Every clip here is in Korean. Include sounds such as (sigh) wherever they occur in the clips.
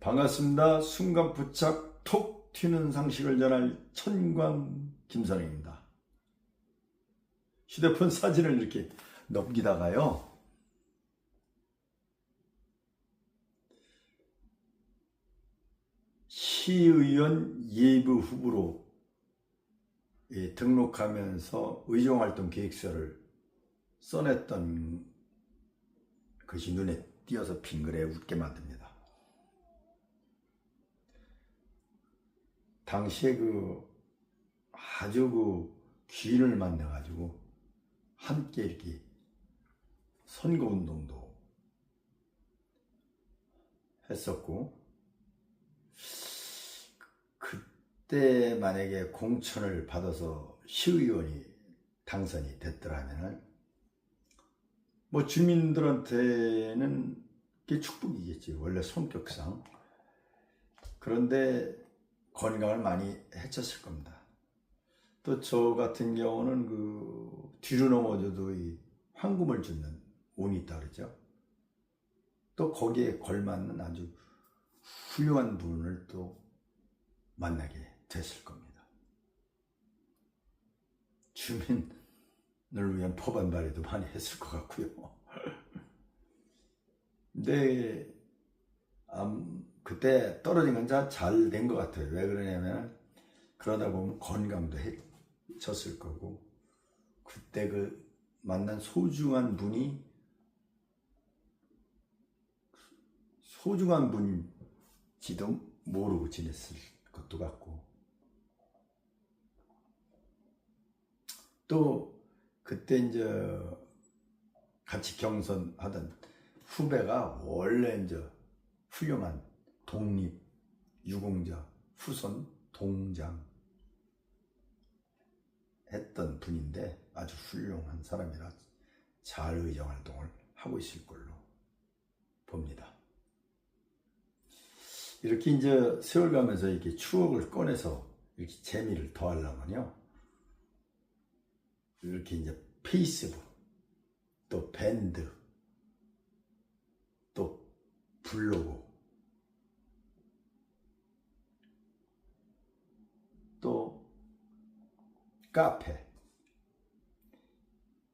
반갑습니다. 순간 부착 톡 튀는 상식을 전할 천광 김선영입니다. 휴대폰 사진을 이렇게 넘기다가요. 시의원 예비 후보로 예, 등록하면서 의정활동 계획서를 써냈던 것이 눈에 띄어서 빙그레 웃게 만듭니다. 당시에 그 아주 그 귀인을 만나가지고 함께 이렇게 선거운동도 했었고 그때 만약에 공천을 받아서 시의원이 당선이 됐더라면은 뭐 주민들한테는 그게 축복이겠지 원래 성격상. 그런데 건강을 많이 해쳤을 겁니다. 또 저 같은 경우는 그 뒤로 넘어져도 이 황금을 주는 운이 있다 그러죠. 또 거기에 걸맞는 아주 훌륭한 분을 또 만나게 됐을 겁니다. 주민을 위한 법안 발의도 많이 했을 것 같고요. 근데 (laughs) 암, 그때 떨어진 건 잘 된 것 같아요. 왜 그러냐면 그러다 보면 건강도 해쳤을 거고 그때 그 만난 소중한 분이 소중한 분인지도 모르고 지냈을 것도 같고 또 그때 이제 같이 경선하던 후배가 원래 이제 훌륭한 독립 유공자 후손 동장 했던 분인데 아주 훌륭한 사람이라 잘 의정 활동을 하고 있을 걸로 봅니다. 이렇게 이제 세월 가면서 이렇게 추억을 꺼내서 이렇게 재미를 더하려면요. 이렇게 이제 페이스북, 또 밴드, 또 블로그, 또 카페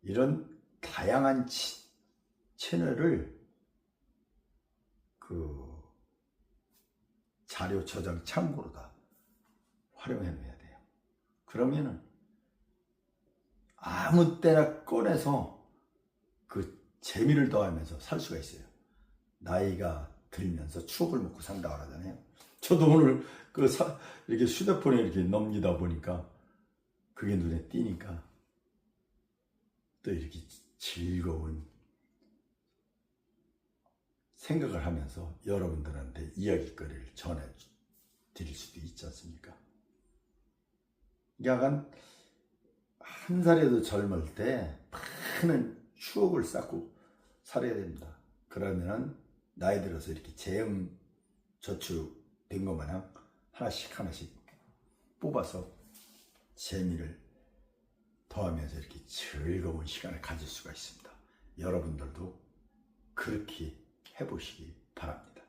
이런 다양한 치- 채널을 그 자료 저장 창고로 다 활용해내야 돼요. 그러면은 아무 때나 꺼내서 그 재미를 더하면서 살 수가 있어요. 나이가 들면서 추억을 먹고 산다 그러잖아요. 저도 오늘 그 사- 이렇게 휴대폰에 이렇게 넘기다 보니까 그게 눈에 띄니까 또 이렇게 즐거운 생각을 하면서 여러분들한테 이야기거리를 전해 드릴 수도 있지 않습니까? 약간 한 살에도 젊을 때 많은 추억을 쌓고 살아야 됩니다. 그러면 나이 들어서 이렇게 재형 저축 된 것 마냥 하나씩 하나씩 뽑아서 재미를 더하면서 이렇게 즐거운 시간을 가질 수가 있습니다. 여러분들도 그렇게 해보시기 바랍니다.